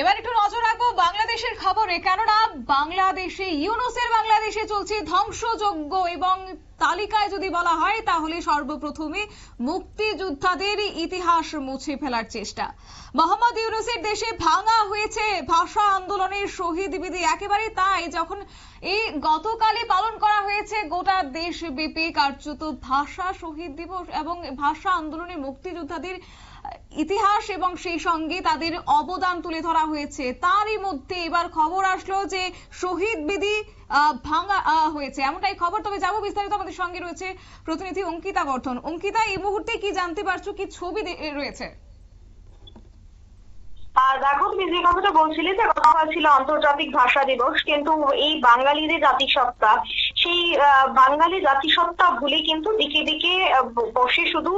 এবার একটু নজর রাখব বাংলাদেশের খবরে। কেননা বাংলাদেশে, ইউনুসের বাংলাদেশে চলছে ধ্বংসযজ্ঞ এবং তালিকায় যদি বলা হয়, তাহলে সর্বপ্রথমে মুক্তিযোদ্ধাদের ইতিহাস মুছে ফেলার চেষ্টা। মোহাম্মদ ইউনুসের দেশে ভাঙা হয়েছে ভাষা আন্দোলনের শহীদ বিধি। একেবারে তাই, যখন এই গতকালই পালন করা হয়েছে, গোটা দেশব্যাপী কার্যত ভাষা শহীদ দিবস এবং ভাষা আন্দোলনের মুক্তিযোদ্ধাদের ইতিহাস এবং সেই সঙ্গে তাদের অবদান তুলে ধরা হয়েছে। তারই মধ্যে এবার খবর আসলো যে শহীদ বিধি ভাঙা হয়েছে। এমনটাই খবর। তবে যাব বিস্তারিত আমাদের সঙ্গে রয়েছে প্রতিনিধি অঙ্কিতা বর্ধন। অঙ্কিতা, এই মুহূর্তে কি জানতে পারছ? কি ছবি রয়েছে? আর দেখো, তুমি যে কথাটা বলছিলে যে গতকাল ছিল আন্তর্জাতিক ভাষা দিবস, কিন্তু এই বাঙালিদের জাতিসত্তা, সেই বাঙালি জাতিসত্তা ভুলে কিন্তু দিকে দিকে বসে শুধু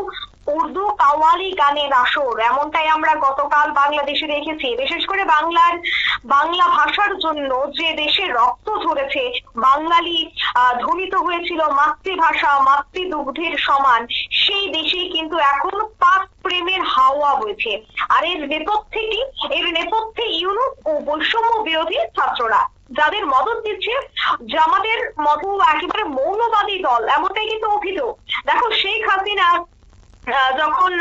উর্দু কাওয়ালি গানের আসর, এমনটাই আমরা গতকাল বাংলাদেশে দেখেছি। বিশেষ করে বাংলার, বাংলা ভাষার জন্য যে দেশে রক্ত ঝরেছে, বাঙালি ধ্বনিত হয়েছিল মাতৃভাষা, মাতৃদুগ্ধের সমান, সেই দেশেই কিন্তু এখন পাক প্রেমের হাওয়া বইছে। আর এর নেপথ্যে কি? এর নেপথ্যে ইউরোপ ও বৈষম্য বিরোধী ছাত্ররা, যাদের মদত দিচ্ছে জামাতের মতো একেবারে মৌলবাদী দল, এমনটাই কিন্তু অভিযোগ। দেখো, শেখ হাসিনা যখন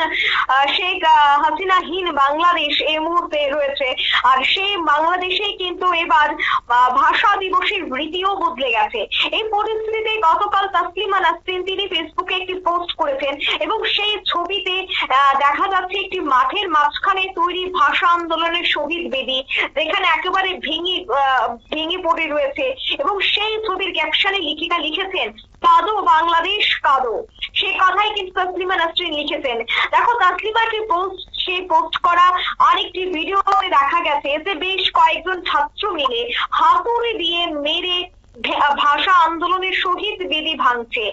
শেখ হাসিনাহীন বাংলাদেশ এই মুহূর্তে রয়েছে, আর সেই বাংলাদেশে কিন্তু এবার ভাষা দিবসের রীতিও বদলে গেছে। এই পরিস্থিতিতে গতকাল তাসলিমা নাসরিন তিনি ফেসবুকে একটি পোস্ট করেছেন এবং সেই ছবিতে দেখা যাচ্ছে একটি মাঠের মাঝখানে তৈরি ভাষা আন্দোলনের শহীদ বেদি, যেখানে একেবারে ভেঙে ভেঙে পড়ে রয়েছে। এবং সেই ছবির ক্যাপশনে লিখিকা লিখেছেন কাঁদো, বাংলাদেশ কাঁদো। সেই কথাই কিন্তু তাসলিমা নাসরিন লিখেছেন। দেখো তাসলিমার যে পোস্ট সেই পোস্ট করা আরেকটি ভিডিওতে দেখা গেছে যে বেশ কয়েকজন ছাত্র মিলে হাতুড়ি দিয়ে মেরে ভাষা আন্দোলনের শহীদ বেদি ভাঙছে।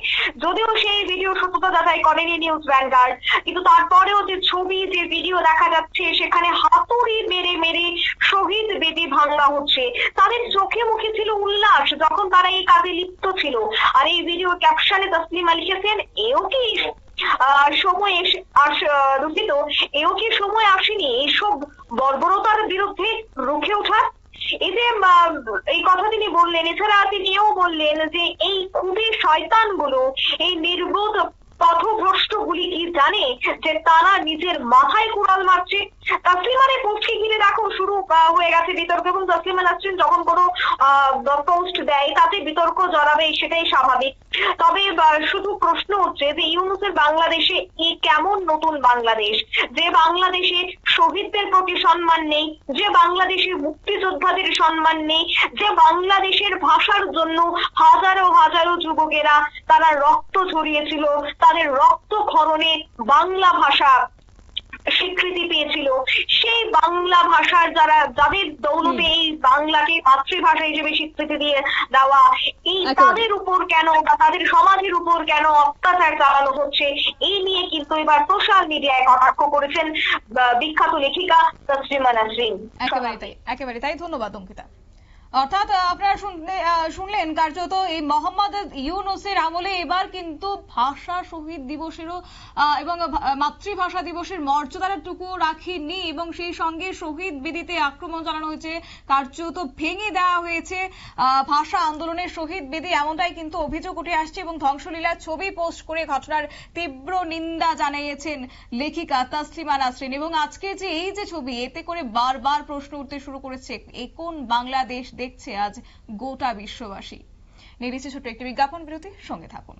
যদিও সেই ভিডিও সত্যতা যাচাই করেনি নিউজ ভ্যানগার্ড কিন্তু তারপরেও যে ছবি, যে ভিডিও দেখা যাচ্ছে, সেখানে হাতুড়ি মেরে মেরে শহীদ বেদি ভাঙা হচ্ছে। তাদের চোখে মুখে ছিল উল্লাস যখন তারা এই কাজে লিপ্ত ছিল। ভিডিও ক্যাপশনে তসলিমা লিখেছেন এও কি সময় দুঃখিত, এও কি সময় আসেনি এইসব বর্বরতার বিরুদ্ধে রুখে ওঠার? এই এই কথা তিনি বললেন, এছাড়া তিনি এও বললেন যে এই খুবই শয়তানগুলো, এই নির্বোধ পথভ্রষ্টগুলি কি জানে যে তারা নিজের মাথায় কুড়াল মারছে? তাসলিমার এই পোস্টকে ঘিরে দেখো, শুরু হয়ে গেছে বিতর্ক এবং তাসলিমা নাসরিন যখন কোনো পোস্ট দেয়, তাতে বিতর্ক জড়াবে সেটাই স্বাভাবিক। তবে শুধু প্রশ্ন হচ্ছে যে ইউনুসের বাংলাদেশে এ কেমন নতুন বাংলাদেশ? যে বাংলাদেশে শহীদদের প্রতি সম্মান নেই, যে বাংলাদেশে মুক্তিযোদ্ধাদের সম্মান নেই, যে বাংলাদেশের ভাষার জন্য হাজারো হাজারো যুবকেরা তারা রক্ত ঝরিয়েছিল, তাদের রক্ত ক্ষরণে বাংলা ভাষা স্বীকৃতি পেয়েছিল। সেই বাংলা ভাষার যারা যাদের দৌলতে এই বাংলাকে মাতৃভাষা হিসেবে স্বীকৃতি দিয়ে দেওয়া এই তাদের উপর কেন বা তাদের সমাজের উপর কেন অত্যাচার চালানো হচ্ছে এই নিয়ে কিন্তু এবার সোশ্যাল মিডিয়ায় কটাক্ষ করেছেন বিখ্যাত লেখিকা তসলিমা নাসরিন। একেবারে তাই একেবারে তাই। ধন্যবাদ অঙ্কিতা। অর্থাৎ আপনারা শুনলে শুনলেন কার্যত এই মোহাম্মদ ইউনুসের আমলে এবার কিন্তু ভাষা শহীদ দিবসেরও এবং মাতৃভাষা দিবসের মর্যাদাটুকু রাখেনি এবং সেই সঙ্গে শহীদ বিদিতে আক্রমণ চালানো হয়েছে, কার্যত ভেঙে দেওয়া হয়েছে ভাষা আন্দোলনের শহীদ বেদি এমনটাই কিন্তু অভিযোগ উঠে আসছে এবং ধ্বংসলীলার ছবি পোস্ট করে ঘটনার তীব্র নিন্দা জানিয়েছেন লেখিকা তাসলিমা নাসরিন। এবং আজকে যে এই যে ছবি, এতে করে বারবার প্রশ্ন উঠতে শুরু করেছে, এ কোন বাংলাদেশ দেখছে আজ গোটা বিশ্ববাসী। নিয়ে দিচ্ছে ছোট্ট একটি বিজ্ঞাপন বিরতি সঙ্গে থাকুন।